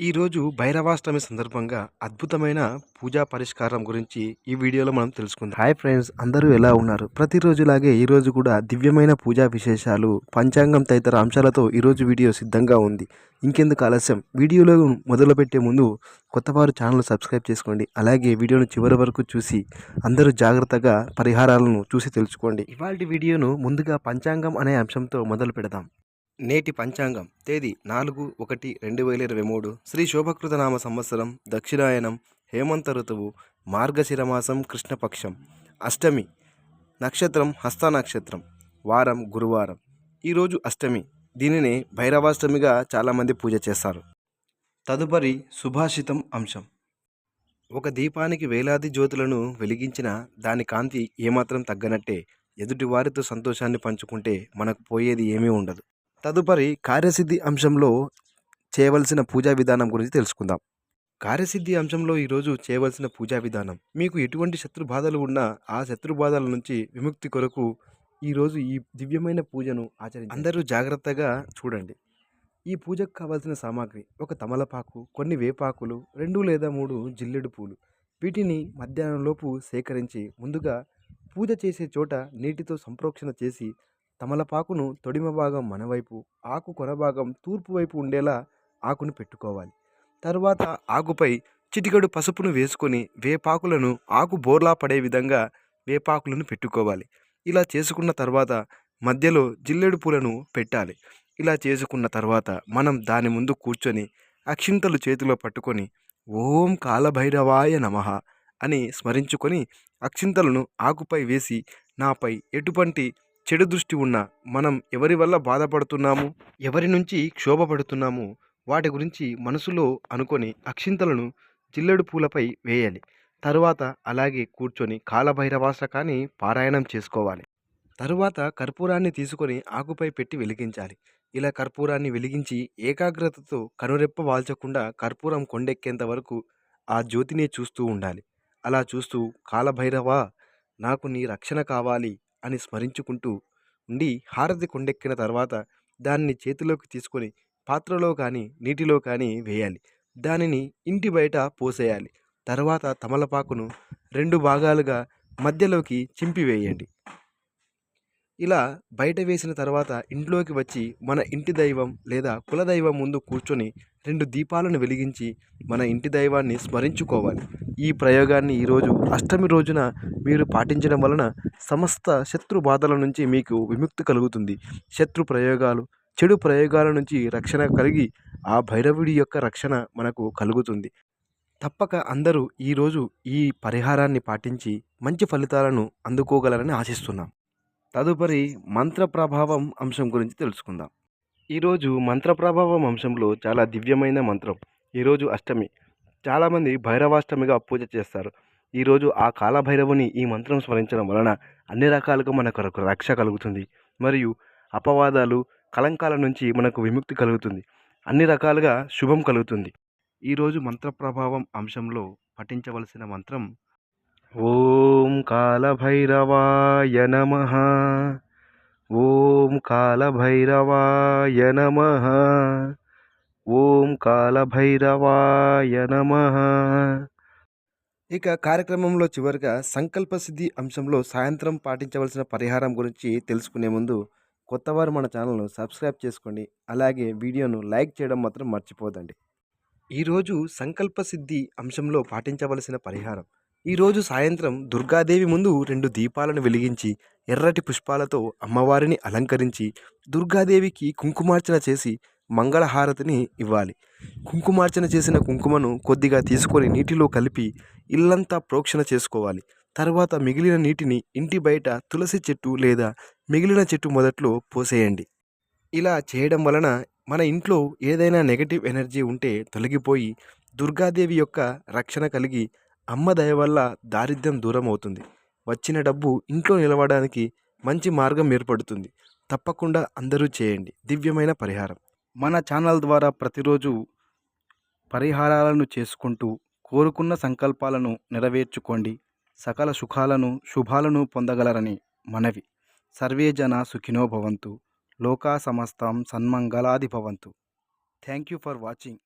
ఈరోజు భైరవాష్టమి సందర్భంగా అద్భుతమైన పూజా పరిష్కారం గురించి ఈ వీడియోలో మనం తెలుసుకుందాం. హాయ్ ఫ్రెండ్స్ అందరూ ఎలా ఉన్నారు? ప్రతిరోజులాగే ఈరోజు కూడా దివ్యమైన పూజా విశేషాలు పంచాంగం తదితర అంశాలతో ఈరోజు వీడియో సిద్ధంగా ఉంది. ఇంకెందుకు ఆలస్యం? వీడియోలో మొదలుపెట్టే ముందు కొత్తవారు ఛానల్ సబ్స్క్రైబ్ చేసుకోండి. అలాగే వీడియోను చివరి వరకు చూసి అందరూ జాగ్రత్తగా పరిహారాలను చూసి తెలుసుకోండి. ఇవాళ వీడియోను ముందుగా పంచాంగం అనే అంశంతో మొదలు పెడదాం. నేటి పంచాంగం తేదీ నాలుగు ఒకటి రెండు వేల ఇరవై మూడు. శ్రీ శోభకృతనామ సంవత్సరం దక్షిణాయనం హేమంత ఋతువు మార్గశిరమాసం కృష్ణపక్షం. అష్టమి నక్షత్రం హస్త నక్షత్రం. వారం గురువారం. ఈరోజు అష్టమి. దీనిని భైరవాష్టమిగా చాలామంది పూజ చేస్తారు. తదుపరి సుభాషితం అంశం. ఒక దీపానికి వేలాది జ్యోతులను వెలిగించిన దాని కాంతి ఏమాత్రం తగ్గనట్టే. ఎదుటి వారితో సంతోషాన్ని పంచుకుంటే మనకు పోయేది ఏమీ ఉండదు. తదుపరి కార్యసిద్ధి అంశంలో చేయవలసిన పూజా విధానం గురించి తెలుసుకుందాం. కార్యసిద్ధి అంశంలో ఈరోజు చేయవలసిన పూజా విధానం. మీకు ఎటువంటి శత్రు బాధలు ఉన్నా ఆ శత్రు బాధల నుంచి విముక్తి కొరకు ఈరోజు ఈ దివ్యమైన పూజను ఆచరించి అందరూ జాగ్రత్తగా చూడండి. ఈ పూజకు కావాల్సిన సామాగ్రి ఒక తమలపాకు కొన్ని వేపాకులు రెండు లేదా మూడు జిల్లెడు పూలు. వీటిని మధ్యాహ్నంలోపు సేకరించి ముందుగా పూజ చేసే చోట నీటితో సంప్రోక్షణ చేసి తమలపాకును తొడిమ భాగం మనవైపు ఆకు కొన భాగం తూర్పు వైపు ఉండేలా ఆకును పెట్టుకోవాలి. తర్వాత ఆకుపై చిటికెడు పసుపును వేసుకొని వేపాకులను ఆకు బోర్లా పడే విధంగా వేపాకులను పెట్టుకోవాలి. ఇలా చేసుకున్న తర్వాత మధ్యలో జిల్లెడు పూలను పెట్టాలి. ఇలా చేసుకున్న తర్వాత మనం దాని ముందు కూర్చొని అక్షింతలు చేతిలో పట్టుకొని ఓం కాలభైరవాయ నమః అని స్మరించుకొని అక్షింతలను ఆకుపై వేసి నాపై ఎటువంటి చెడు దృష్టి ఉన్న మనం ఎవరి వల్ల బాధపడుతున్నాము? ఎవరి నుంచి క్షోభపడుతున్నాము? వాటి గురించి మనసులో అనుకొని అక్షింతలను జిల్లెడు పూలపై వేయాలి. తరువాత అలాగే కూర్చొని కాలభైరవాసకాన్ని పారాయణం చేసుకోవాలి. తరువాత కర్పూరాన్ని తీసుకొని ఆకుపై పెట్టి వెలిగించాలి. ఇలా కర్పూరాన్ని వెలిగించి ఏకాగ్రతతో కనురెప్ప వాల్చకుండా కర్పూరం కొండెక్కేంత వరకు ఆ జ్యోతిని చూస్తూ ఉండాలి. అలా చూస్తూ కాలభైరవా నాకు నీ రక్షణ కావాలి. అని స్మరించుకుంటూ ఉండి హారతి కొండెక్కిన తర్వాత దాన్ని చేతిలోకి తీసుకొని పాత్రలో కానీ నీటిలో కానీ వేయాలి. దానిని ఇంటి బయట పోసేయాలి. తర్వాత తమలపాకును రెండు భాగాలుగా మధ్యలోకి చింపివేయండి. ఇలా బయట వేసిన తర్వాత ఇంట్లోకి వచ్చి మన ఇంటి దైవం లేదా కులదైవం ముందు కూర్చొని రెండు దీపాలను వెలిగించి మన ఇంటి దైవాన్ని స్మరించుకోవాలి. ఈ ప్రయోగాన్ని ఈరోజు అష్టమి రోజున మీరు పాటించడం వలన సమస్త శత్రు బాధల నుంచి మీకు విముక్తి కలుగుతుంది. శత్రు ప్రయోగాలు చెడు ప్రయోగాల నుంచి రక్షణ కలిగి ఆ భైరవుడి యొక్క రక్షణ మనకు కలుగుతుంది. తప్పక అందరూ ఈరోజు ఈ పరిహారాన్ని పాటించి మంచి ఫలితాలను అందుకోగలరని ఆశిస్తున్నాం. తదుపరి మంత్ర ప్రభావం అంశం గురించి తెలుసుకుందాం. ఈరోజు మంత్ర ప్రభావం అంశంలో చాలా దివ్యమైన మంత్రం ఈరోజు అష్టమి. చాలామంది భైరవాష్టమిగా పూజ చేస్తారు. ఈరోజు ఆ కాలభైరవుని ఈ మంత్రం స్మరించడం వలన అన్ని రకాలుగా మనకు రక్ష కలుగుతుంది. మరియు అపవాదాలు కలంకాల నుంచి మనకు విముక్తి కలుగుతుంది. అన్ని రకాలుగా శుభం కలుగుతుంది. ఈరోజు మంత్ర ప్రభావం అంశంలో పఠించవలసిన మంత్రం ఓం కాలభైరవాయ నమ. ఓం కాలభైరవాయ నమ. ఓం కాలభైరవాయ నమ. ఇక కార్యక్రమంలో చివరిగా సంకల్ప సిద్ధి అంశంలో సాయంత్రం పాటించవలసిన పరిహారం గురించి తెలుసుకునే ముందు కొత్తవారు మన ఛానల్ను సబ్స్క్రైబ్ చేసుకోండి. అలాగే వీడియోను లైక్ చేయడం మాత్రం మర్చిపోదండి. ఈరోజు సంకల్ప సిద్ధి అంశంలో పాటించవలసిన పరిహారం. ఈరోజు సాయంత్రం దుర్గాదేవి ముందు రెండు దీపాలను వెలిగించి ఎర్రటి పుష్పాలతో అమ్మవారిని అలంకరించి దుర్గాదేవికి కుంకుమార్చన చేసి మంగళహారతిని ఇవ్వాలి. కుంకుమార్చన చేసిన కుంకుమను కొద్దిగా తీసుకొని నీటిలో కలిపి ఇల్లంతా ప్రోక్షణ చేసుకోవాలి. తర్వాత మిగిలిన నీటిని ఇంటి బయట తులసి చెట్టు లేదా మిగిలిన చెట్టు మొదట్లో పోసేయండి. ఇలా చేయడం వలన మన ఇంట్లో ఏదైనా నెగటివ్ ఎనర్జీ ఉంటే తొలగిపోయి దుర్గాదేవి యొక్క రక్షణ కలిగి అమ్మ దయ వల్ల దారిద్ర్యం దూరం అవుతుంది వచ్చిన డబ్బు ఇంట్లో నిలవడానికి మంచి మార్గం ఏర్పడుతుంది. తప్పకుండా అందరూ చేయండి. దివ్యమైన పరిహారం. మన ఛానల్ ద్వారా ప్రతిరోజు పరిహారాలను చేసుకుంటూ కోరుకున్న సంకల్పాలను నెరవేర్చుకోండి. సకల సుఖాలను శుభాలను పొందగలరని మనవి. సర్వే జన సుఖినో భవంతు. లోకా సమస్తం సన్మంగళాది భవంతు. Thank you for watching.